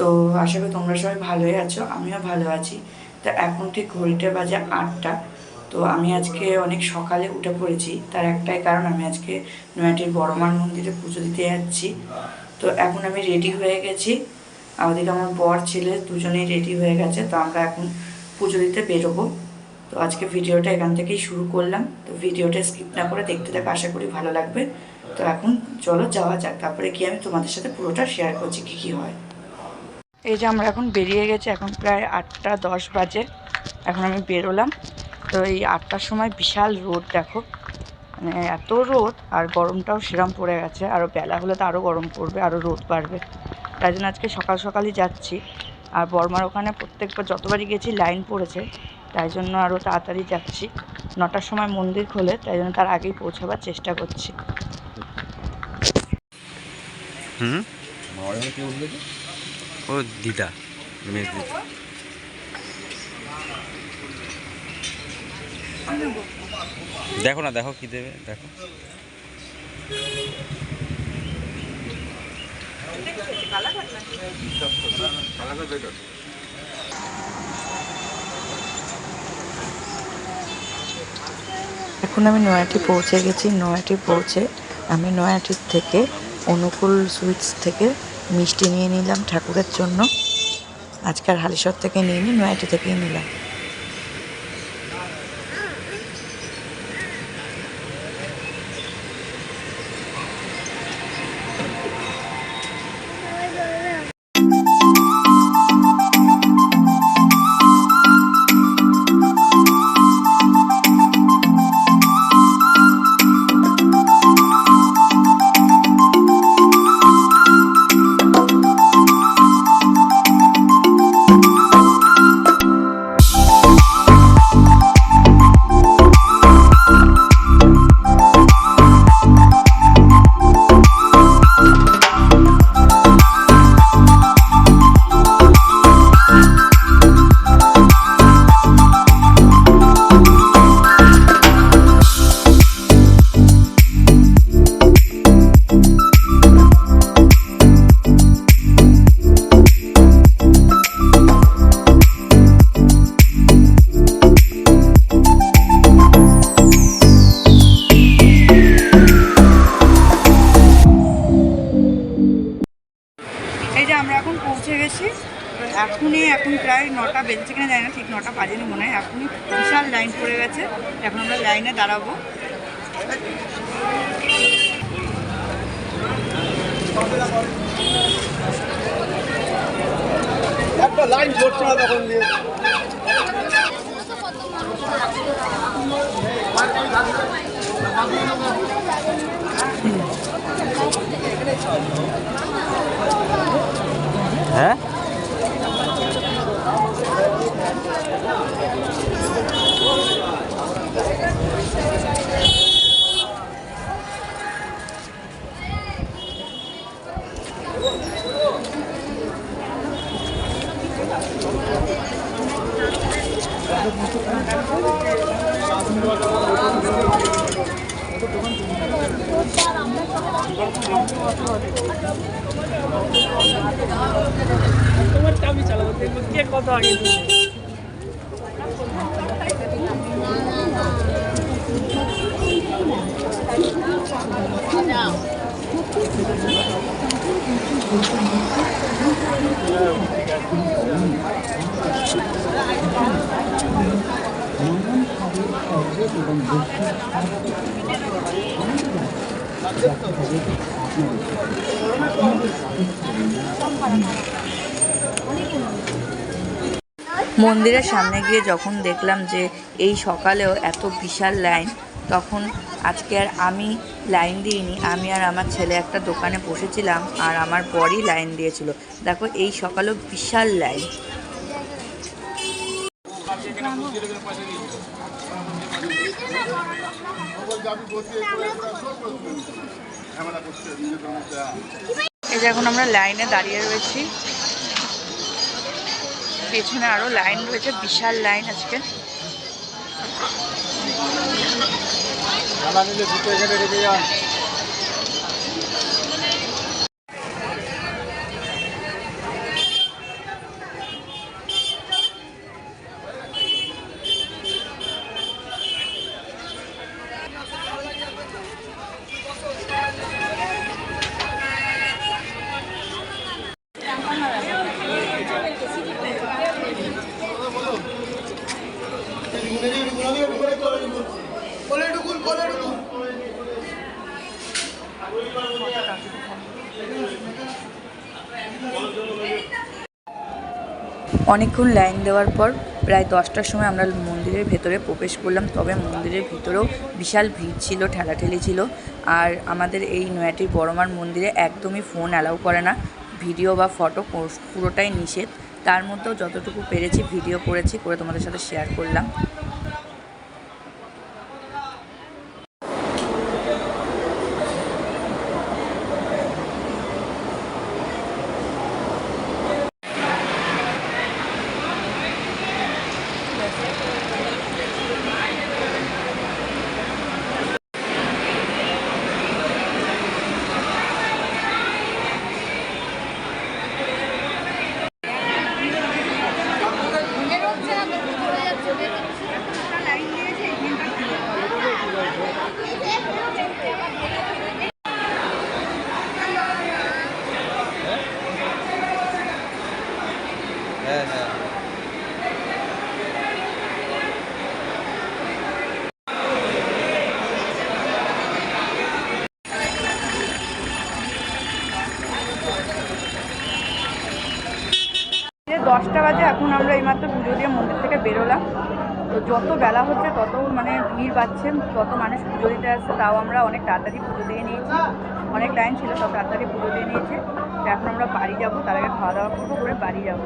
তো আশা করি তোমরা সবাই ভালোই আছো, আমিও ভালো আছি। তো এখন ঠিক ঘড়িটা বাজে আটটা, তো আমি আজকে অনেক সকালে উঠে পড়েছি, তার একটাই কারণ আমি আজকে নয়াটির বড়মার মন্দিরে পুজো দিতে যাচ্ছি। তো এখন আমি রেডি হয়ে গেছি আমাদের আমার বর, ছেলে দুজনেই রেডি হয়ে গেছে, তো আমরা এখন পুজো দিতে বেরোবো। তো আজকে ভিডিওটা এখান থেকেই শুরু করলাম, তো ভিডিওটা স্কিপ না করে দেখতে দেখে আশা করি ভালো লাগবে। তো এখন চলো যাওয়া যাক, তারপরে কি আমি তোমাদের সাথে পুরোটা শেয়ার করছি, কি কি হয়। এই যে আমরা এখন বেরিয়ে গেছি এখন প্রায় আটটা দশ বাজে। এখন আমি বেরোলাম। তো এই আটটার সময় বিশাল রোদ দেখো। মানে এত রোদ আর গরমটাও সেরম পড়ে গেছে। আরও বেলা হলে তো আরও গরম পড়বে আরও রোদ বাড়বে। তাই জন্য আজকে সকাল সকালই যাচ্ছি। আর বর্মার ওখানে প্রত্যেকবার যতবারই গেছি লাইন পড়েছে। তাই জন্য আরও তাড়াতাড়ি যাচ্ছি। নটার সময় মন্দির খোলে তাই জন্য তার আগেই পৌঁছাবার চেষ্টা করছি। হুম? ও দিদা মেজ দিদা। দেখো না, দেখো কি দেবে, দেখো। এখন আমি নয়াটি পৌঁছে গেছি, নয়াটি পৌঁছে আমি নয়াটির থেকে অনুকূল সুইটস থেকে মিষ্টি নিয়ে নিলাম ঠাকুরের জন্য। আজকাল হালিশর থেকে নিয়ে নিই নয়াটি থেকেই নিলাম। কিনা জানি না ঠিক নটা বাজেনি মনে হয়। এখনই বিশাল লাইন পড়ে গেছে। এখন আমরা লাইনে দাঁড়াবো। একটা লাইন ধরছে না তখন দিয়ে তোমার চাবি চালাবো দেখব কে কত আগে। মন্দিরের সামনে গিয়ে যখন দেখলাম যে এই সকালেও এত বিশাল লাইন তখন আজকে আর আমি লাইন দিইনি, আমি আর আমার ছেলে একটা দোকানে বসেছিলাম আর আমার বরই লাইন দিয়েছিল। দেখো এই সকালেও বিশাল লাইন। এই যে এখন আমরা লাইনে দাঁড়িয়ে রয়েছি। পেছনে আরও লাইন রয়েছে, বিশাল লাইন আজকে। নিলে দুটো এখানে রেখে যান। অনেকক্ষণ লাইন দেওয়ার পর প্রায় দশটার সময় আমরা মন্দিরের ভেতরে প্রবেশ করলাম, তবে মন্দিরের ভেতরেও বিশাল ভিড় ছিল, ঠেলাঠেলি ছিল। আর আমাদের এই নয়াটির বড়মার মন্দিরে একদমই ফোন অ্যালাউ করে না। ভিডিও বা ফটো পুরোটাই নিষেধ। তার মধ্যেও যতটুকু পেরেছি ভিডিও করেছি, করে তোমাদের সাথে শেয়ার করলাম। যত বেলা হচ্ছে, তত মানে ভিড় বাড়ছে যত মানুষ পুজো দিতে আসছে, তাও আমরা অনেক তাড়াতাড়ি পুজো দিয়ে নিয়েছি। অনেক টাইম ছিল তত তাড়াতাড়ি পুজো দিয়ে নিয়েছে। এখন আমরা বাড়ি যাব, তার আগে খাওয়া দাওয়া করব, করে বাড়ি যাব।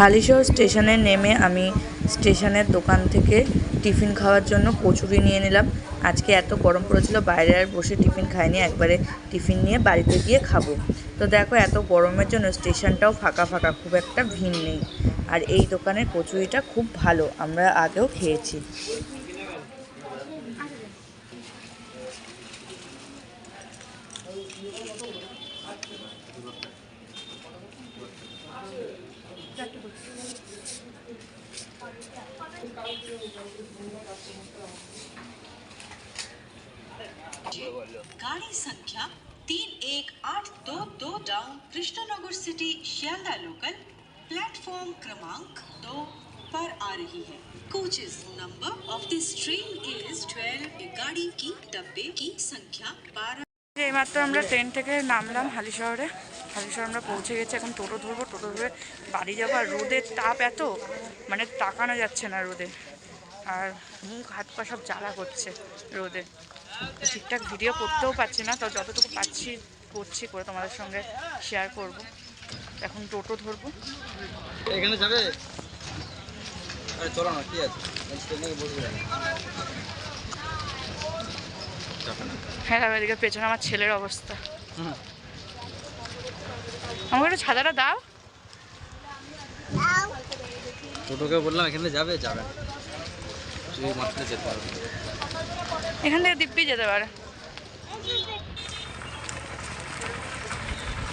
হালিশহর স্টেশনে নেমে আমি স্টেশনের দোকান থেকে টিফিন খাওয়ার জন্য কচুরি নিয়ে নিলাম। আজকে এত গরম পড়েছিল, বাইরে আর বসে টিফিন খাইনি, একবারে টিফিন নিয়ে বাড়িতে গিয়ে খাব। তো দেখো, এত গরমের জন্য স্টেশনটাও ফাঁকা ফাঁকা, খুব একটা ভিড় নেই। আর এই দোকানের কচুরিটা খুব ভালো, আমরা আগেও খেয়েছি गाड़ी संख्या तीन एक आठ दो दो down Krishnanagar city Sealdah local platform क्रमांक दो पर आ रही है coaches number of this train is twelve गाड़ी की डब्बे की संख्या बारह এইমাত্র আমরা ট্রেন থেকে নামলাম হালি শহরে হালি শহরে আমরা পৌঁছে গেছি এখন টোটো ধরবো টোটো ধরে বাড়ি যাবো আর রোদের তাপ এত মানে তাকানো যাচ্ছে না রোদে আর মুখ হাত পা সব জ্বালা করছে রোদে তো ঠিকঠাক ভিডিও করতেও পারছি না তো যতটুকু পাচ্ছি করছি করে তোমাদের সঙ্গে শেয়ার করব। এখন টোটো ধরবো। এখানে যাবে? আরে চলো না কি আছে? হ্যাঁ এদিকে পেছনে আমার ছেলের অবস্থা। আমাকে একটু ছাতাটা দাও। টোটোকে বললাম এখানে যাবে? যাবে। তুই মাত্র যেতে পারবে। এখান থেকে দিব্যি যেতে পারে।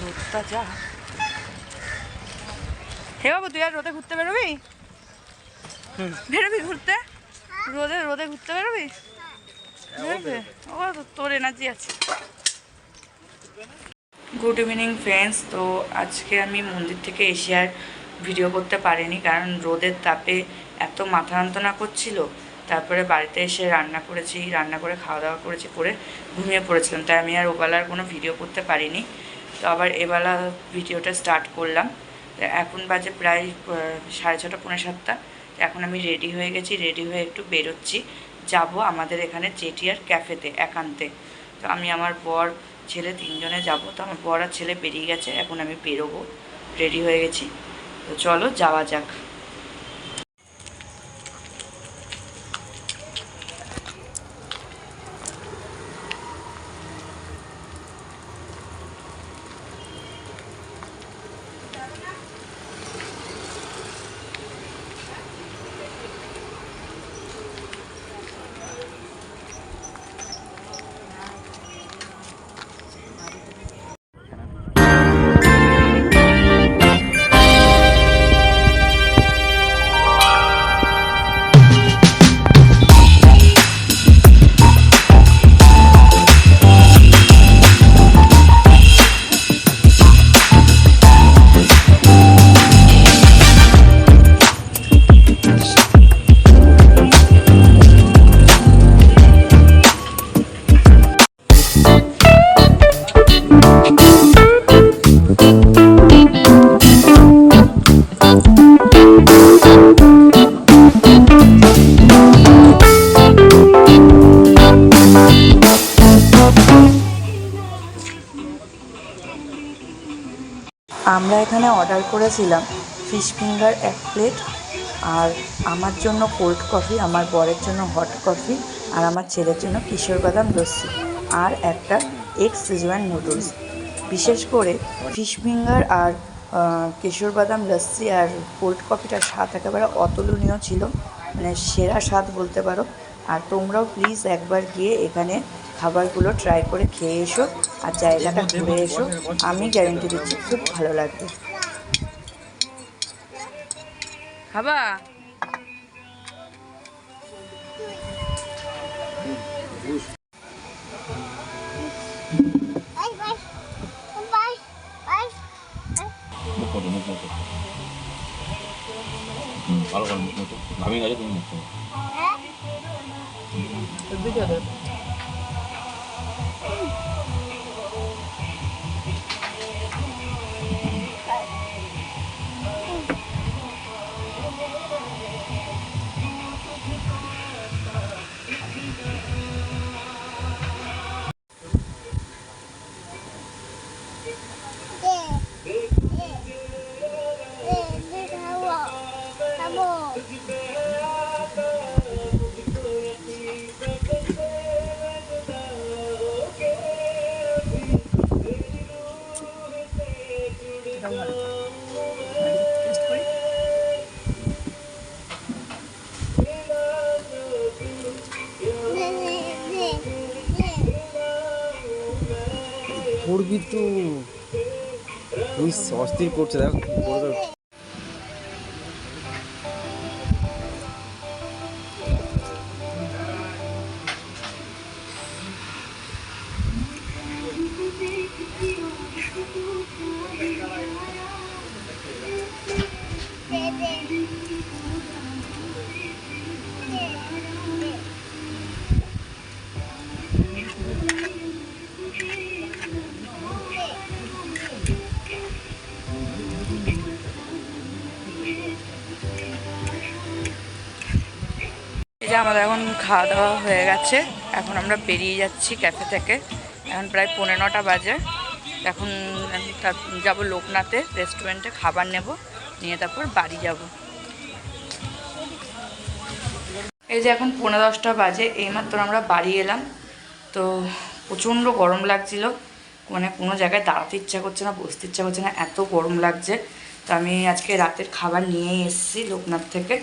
রোদটা যা। হে বাবু তুই আর রোদে ঘুরতে বেরোবি? বেরোবি ঘুরতে? রোদে রোদে ঘুরতে বেরোবি? ও তোর এনার্জি আছে। গুড ইভিনিং ফ্রেন্ডস তো আজকে আমি মন্দির থেকে এসে আর ভিডিও করতে পারিনি কারণ রোদের তাপে এত মাথা যন্ত্রণা করছিল। তারপরে বাড়িতে এসে রান্না করেছি, রান্না করে খাওয়া দাওয়া করেছি, করে ঘুমিয়ে পড়েছিলাম। তাই আমি আর ওবেলার কোনো ভিডিও করতে পারিনি। তো আবার এবেলা ভিডিওটা স্টার্ট করলাম। এখন বাজে প্রায় সাড়ে ছটা, পৌনে সাতটা। এখন আমি রেডি হয়ে গেছি রেডি হয়ে একটু বেরোচ্ছি। যাব আমাদের এখানে চেটিয়ার ক্যাফেতে একান্তে। তো আমি আমার বর, ছেলে তিনজনে যাব। তো আমার বর আর ছেলে বেরিয়ে গেছে, এখন আমি বেরোবো। রেডি হয়ে গেছি। তো চলো যাওয়া যাক। এখানে অর্ডার করেছিলাম ফিশ ফিঙ্গার এক প্লেট আর আমার জন্য কোল্ড কফি আমার বরের জন্য হট কফি আর আমার ছেলের জন্য কিশোর বাদাম লস্যি আর একটা এগ সিজওয়ান নুডলস বিশেষ করে ফিশ ফিঙ্গার আর কিশোর বাদাম লস্যি আর কোল্ড কফিটার স্বাদ একেবারে অতুলনীয় ছিল। মানে সেরা স্বাদ বলতে পারো। আর তোমরাও প্লিজ একবার গিয়ে এখানে খাবারগুলো ট্রাই করে খেয়ে এসো আর জায়গাটা ঘুরে এসো। আমি গ্যারেন্টি দিচ্ছি খুব ভালো লাগবে। খাবা মুখ মতো মুখ মতো হুম ভালো করে মুখ মতো ঘামে গেছে তুমি মুখ পড়বি তো তুই অস্থির করছে দেখ। আমাদের এখন খাওয়া দাওয়া হয়ে গেছে। এখন আমরা বেরিয়ে যাচ্ছি ক্যাফে থেকে। এখন প্রায় পনেরো নটা বাজে। এখন যাব লোকনাথে রেস্টুরেন্টে খাবার নেব, নিয়ে তারপর বাড়ি যাব। এই যে এখন পনেরো দশটা বাজে, এইমাত্র আমরা বাড়ি এলাম। তো প্রচণ্ড গরম লাগছিল। মানে কোনো জায়গায় দাঁড়াতে ইচ্ছা করছে না, বসতে ইচ্ছা করছে না, এত গরম লাগছে। তো আমি আজকে রাতের খাবার নিয়েই এসেছি লোকনাথ থেকে।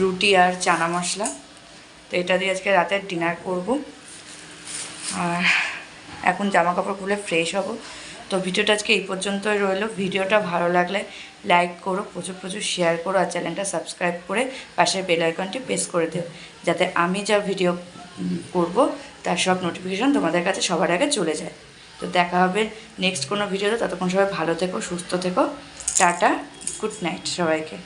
রুটি আর চানা মশলা। তো এটা দিয়ে আজকে রাতের ডিনার করব। আর এখন জামা কাপড় খুলে ফ্রেশ হব। তো ভিডিওটা আজকে এই পর্যন্তই রইল। ভিডিওটা ভালো লাগলে লাইক করো, প্রচুর প্রচুর শেয়ার করো আর চ্যানেলটা সাবস্ক্রাইব করে পাশের বেল আইকনটি প্রেস করে দিও। যাতে আমি যা ভিডিও করব, তার সব নোটিফিকেশান তোমাদের কাছে সবার আগে চলে যায়। তো দেখা হবে নেক্সট কোনো ভিডিওতে ততক্ষণ সবাই ভালো থেকো, সুস্থ থেকো। টাটা গুড নাইট সবাইকে।